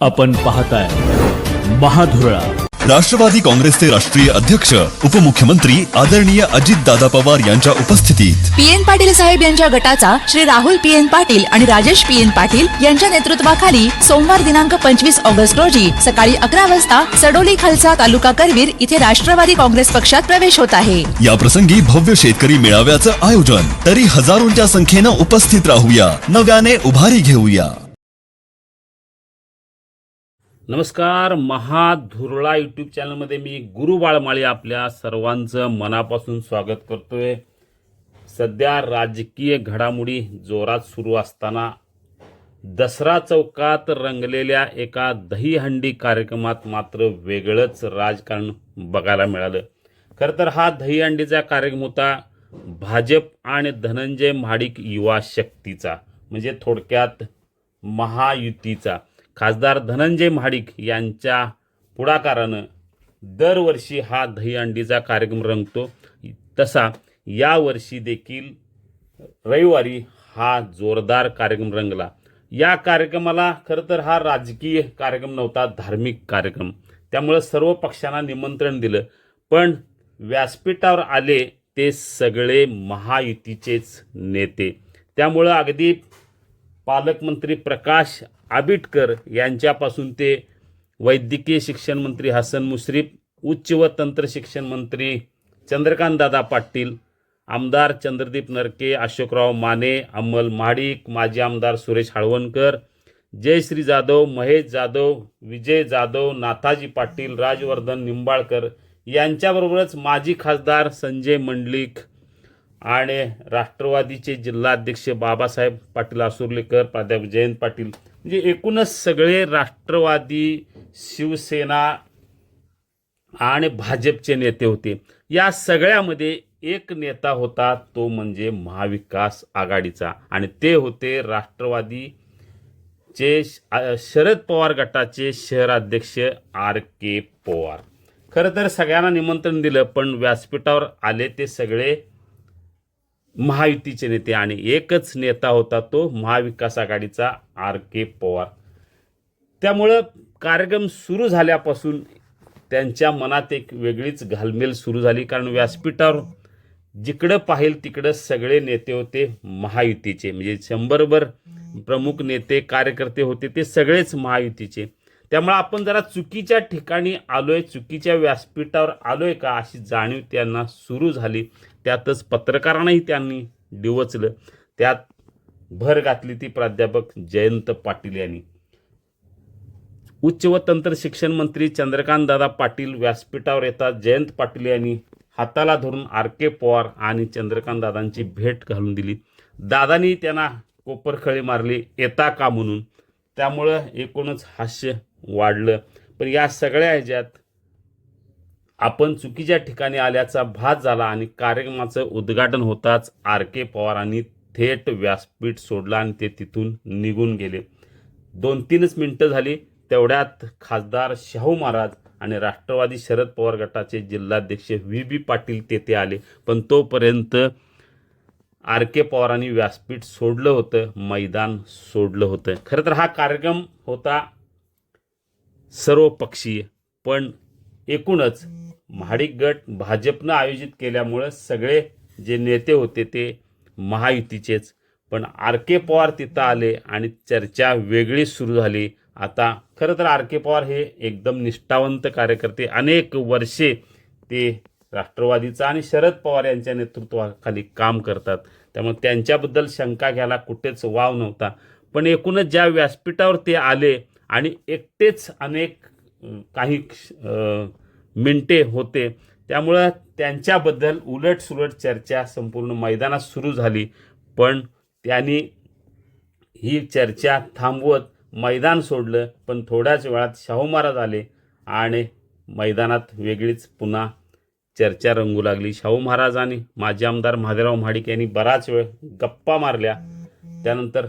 आपण पाहताय महाधुरळा. राष्ट्रवादी काँग्रेसचे राष्ट्रीय अध्यक्ष उपमुख्यमंत्री आदरणीय अजितदादा पवार यांच्या उपस्थितीत. पी एन पाटील साहेब यांच्या गटाचा श्री राहुल पी एन पाटील आणि राजेश पी एन पाटील यांच्या नेतृत्वाखाली सोमवार दिनांक पंचवीस ऑगस्ट रोजी सकाळी अकरा वाजता सडोली खालसा तालुका करवीर इथे राष्ट्रवादी काँग्रेस पक्षात प्रवेश होत आहे. या प्रसंगी भव्य शेतकरी मेळाव्याचं आयोजन. तरी हजारोंच्या संख्येनं उपस्थित राहूया. नव्याने उभारी घेऊया. नमस्कार महाधुरळा यूट्यूब चॅनलमध्ये मी गुरु बाळमाळी आपल्या सर्वांचं मनापासून स्वागत करतोय. सध्या राजकीय घडामोडी जोरात सुरू असताना दसरा चौकात रंगलेल्या एका दहीहंडी कार्यक्रमात मात्र वेगळंच राजकारण बघायला मिळालं. खरं तर हा दहीहंडीचा कार्यक्रम होता भाजप आणि धनंजय महाडिक युवा शक्तीचा म्हणजे थोडक्यात महायुतीचा. खासदार धनंजय महाडिक यांच्या पुढाकारानं दरवर्षी हा दहीहंडीचा कार्यक्रम रंगतो. तसा यावर्षी देखील रविवारी हा जोरदार कार्यक्रम रंगला. या कार्यक्रमाला खरं तर हा राजकीय कार्यक्रम नव्हता धार्मिक कार्यक्रम. त्यामुळं सर्व पक्षांना निमंत्रण दिलं. पण व्यासपीठावर आले ते सगळे महायुतीचेच नेते. त्यामुळं अगदी पालकमंत्री प्रकाश आबिटकर यांच्यापासून ते वैद्यकीय शिक्षण मंत्री हसन मुश्रीफ उच्च व तंत्र शिक्षण मंत्री चंद्रकांतदादा पाटील आमदार चंद्रदीप नरके अशोकराव माने अमल महाडिक माजी आमदार सुरेश हळवणकर जयश्री जाधव महेश जाधव विजय जाधव नाथाजी पाटील राजवर्धन निंबाळकर यांच्याबरोबरच माजी खासदार संजय मंडलिक आणि राष्ट्रवादीचे जिल्हाध्यक्ष बाबासाहेब पाटील आसुर्लेकर प्राध्यापक जयंत पाटील म्हणजे एकूणच सगळे राष्ट्रवादी शिवसेना आणि भाजपचे नेते होते. या सगळ्यामध्ये एक नेता होता तो म्हणजे महाविकास आघाडीचा. आणि ते होते राष्ट्रवादीचे शरद पवार गटाचे शहराध्यक्ष आर के पवार. खरं तर सगळ्यांना निमंत्रण दिलं पण व्यासपीठावर आले ते सगळे महायुतीचे नेते आणि एकच नेता होता तो महाविकास आघाडीचा आर के पवार. त्यामुळं कार्यक्रम सुरू झाल्यापासून त्यांच्या मनात एक वेगळीच घालमेल सुरू झाली. कारण व्यासपीठावर जिकडं पाहिल तिकडं सगळे नेते होते महायुतीचे. म्हणजे शंभरभर प्रमुख नेते कार्यकर्ते होते ते सगळेच महायुतीचे. त्यामुळं आपण जरा चुकीच्या ठिकाणी आलोय चुकीच्या व्यासपीठावर आलोय का अशी जाणीव त्यांना सुरू झाली. त्यातच पत्रकारांनाही त्यांनी डिवचलं. त्यात भर घातली ती प्राध्यापक जयंत पाटील यांनी. उच्च व तंत्र शिक्षण मंत्री चंद्रकांतदादा पाटील व्यासपीठावर येतात. जयंत पाटील यांनी हाताला धरून आर के पवार आणि चंद्रकांतदादांची भेट घालून दिली. दादांनी त्यांना कोपरखळी मारली येता का म्हणून. त्यामुळं एकूणच हास्य वाढलं. पण या सगळ्या ह्याच्यात आपण चुकीच्या ठिकाणी आल्याचा भास झाला आणि कार्यक्रमाचं उद्घाटन होताच आर के पवारांनी थेट व्यासपीठ सोडलं आणि ते तिथून निघून गेले. दोन तीनच मिनटं झाली. तेवढ्यात खासदार शाहू महाराज आणि राष्ट्रवादी शरद पवार गटाचे जिल्हाध्यक्ष व्ही बी पाटील तेथे आले. पण तोपर्यंत आर के पवारांनी व्यासपीठ सोडलं होतं मैदान सोडलं होतं. खरं तर हा कार्यक्रम होता सर्व पक्षीय पण एकूणच महाडिक गट भाजपनं आयोजित केल्यामुळं सगळे जे नेते होते ते महायुतीचेच. पण आर के पवार तिथं आले आणि चर्चा वेगळी सुरू झाली. आता खरं तर आर के पवार हे एकदम निष्ठावंत कार्यकर्ते. अनेक वर्षे ते राष्ट्रवादीचा आणि शरद पवार यांच्या नेतृत्वाखाली काम करतात. त्यामुळे त्यांच्याबद्दल शंका घ्यायला कुठेच वाव नव्हता. पण एकूणच ज्या व्यासपीठावर ते आले आणि एकटेच अनेक काही मिनिटे होते. त्यामुळं त्यांच्याबद्दल उलटसुलट चर्चा संपूर्ण मैदानात सुरू झाली. पण त्यांनी ही चर्चा थांबवत मैदान सोडलं. पण थोड्याच वेळात शाहू महाराज आले आणि मैदानात वेगळीच पुन्हा चर्चा रंगू लागली. शाहू महाराज आणि माजी आमदार महादेवराव महाडिक यांनी बराच वेळ गप्पा मारल्या. त्यानंतर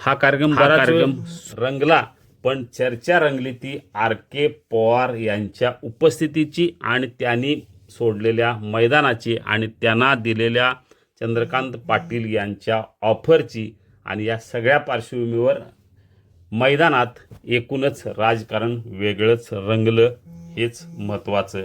हा कार्यक्रम बराच कार्यक्रम रंगला. पण चर्चा रंगली ती आर के पवार यांच्या उपस्थितीची आणि त्यांनी सोडलेल्या मैदानाची आणि त्यांना दिलेल्या चंद्रकांत पाटील यांच्या ऑफरची आणि या सगळ्या पार्श्वभूमीवर मैदानात एकूणच राजकारण वेगळंच रंगलं हेच महत्त्वाचं